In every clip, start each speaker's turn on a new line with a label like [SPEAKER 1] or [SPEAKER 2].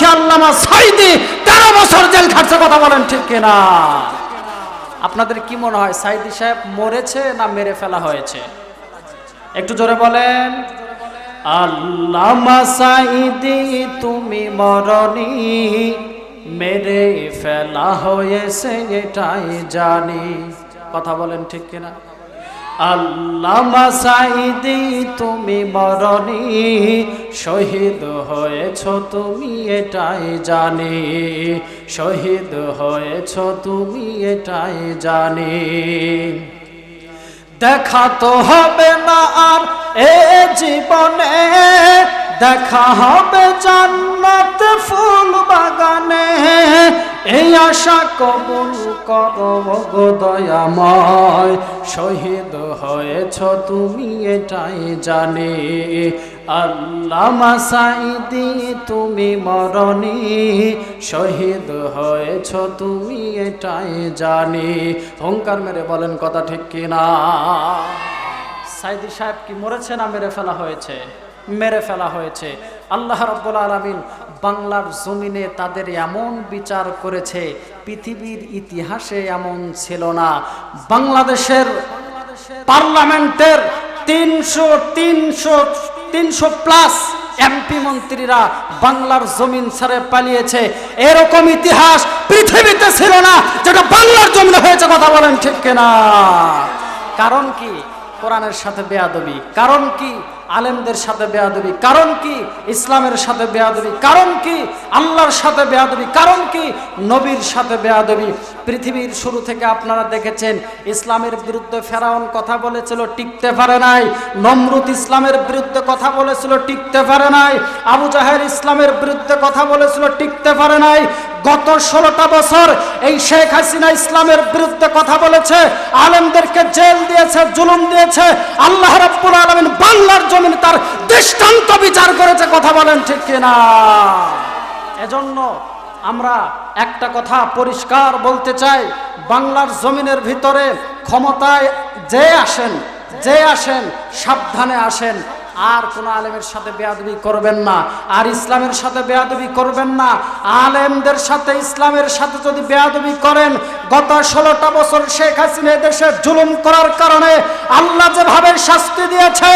[SPEAKER 1] সাক্ষী আল্লামা সাইদি তেরো বছর জেল খাটছে কথা বলেন ঠিক কিনা? আপনাদের কি মনে হয় সাইদি সাহেব মরেছে না মেরে ফেলা হয়েছে? একটু জোরে বলেন। আল্লামা সাইদি, তুমি মরনি, মেরে ফেলা হয়েছে এটাই জানি। কথা বলেন ঠিক কিনা? আল্লামা সাইদি তুমি মরনি শহীদ হয়েছ তুমি, এটাই জানি। শহীদ হয়েছ তুমি, এটাই জানি। দেখা তো হবে না আর এ জীবনে, দেখা হবে জান্নাত ফুল আশা কবুল করো দয়াময়। শহীদ হয়েছ তুমি এটাই জানি। আল্লামা সাইদি তুমি মরণি। শহীদ হয়েছ তুমি এটাই জানে। হংকার মেরে বলেন কথা ঠিক কিনা? সাইদি সাহেব কি মরেছে না মেরে ফেলা হয়েছে? মেরে ফেলা হয়েছে। আল্লাহ রব্বুল আলমিন বাংলার জমিনে তাদের এমন বিচার করেছে, পৃথিবীর ইতিহাসে এমন ছিল না। বাংলাদেশের পার্লামেন্টের তিনশো তিনশো তিনশো প্লাস এমপি মন্ত্রীরা বাংলার জমিন ছেড়ে পালিয়েছে। এরকম ইতিহাস পৃথিবীতে ছিল না, যেটা বাংলার জমিনে হয়েছে, কথা বলেন ঠিক কিনা। কারণ কি? কোরআনের সাথে বেয়াদবি। কারণ কি? আলেমদের সাথে বেয়াদবি। কারণ কি? ইসলামের সাথে বেয়াদবি। কারণ কি? আল্লাহর সাথে বেয়াদবি। কারণ কি? নবীর সাথে বেয়াদবি। পৃথিবীর শুরু থেকে আপনারা দেখেছেন, ইসলামের বিরুদ্ধে ফেরাউন কথা বলেছিল, টিকতে পারে নাই। নমরুদ ইসলামের বিরুদ্ধে কথা বলেছিল, টিকতে পারে নাই। আবু জাহের ইসলামের বিরুদ্ধে কথা বলেছিল, টিকতে পারে নাই। গত ষোলোটা বছর এই শেখ হাসিনা ইসলামের বিরুদ্ধে কথা বলেছে, আলেমদেরকে জেল দিয়েছে, জুলুম দিয়েছে, আল্লাহ রাব্বুল আলামিন বাংলার জমিন তার দৃষ্টান্ত বিচার করেছে, কথা বলেন ঠিক কিনা? এজন্য আমরা একটা কথা পরিষ্কার বলতে চাই, বাংলার জমিনের ভিতরে ক্ষমতায় যে আসেন যে আসেন, সাবধানে আসেন। আর কোন আলেমের সাথে বেয়াদবি করবেন না। আর ইসলামের সাথে বেয়াদবি করবেন না। আলেমদের সাথে ইসলামের সাথে যদি বেয়াদবি করেন, গত ষোলোটা বছর শেখ হাসিনা দেশে জুলুম করার কারণে আল্লাহ যেভাবে শাস্তি দিয়েছে,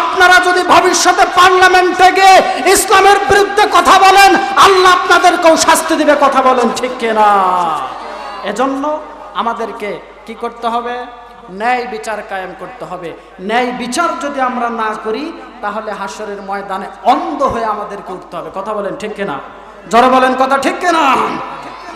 [SPEAKER 1] আপনারা যদি ভবিষ্যতে পার্লামেন্টে গিয়ে ইসলামের বিরুদ্ধে কথা বলেন, আল্লাহ আপনাদেরকেও শাস্তি দিবে, কথা বলেন ঠিক কিনা? এজন্য আমাদেরকে কি করতে হবে? ন্যায় বিচার কায়েম করতে হবে। ন্যায় বিচার যদি আমরা না করি তাহলে হাসরের ময়দানে অন্ধ হয়ে আমাদেরকে উঠতে হবে। কথা বলেন ঠিক কিনা? জড়ো বলেন, কথা ঠিক কিনা?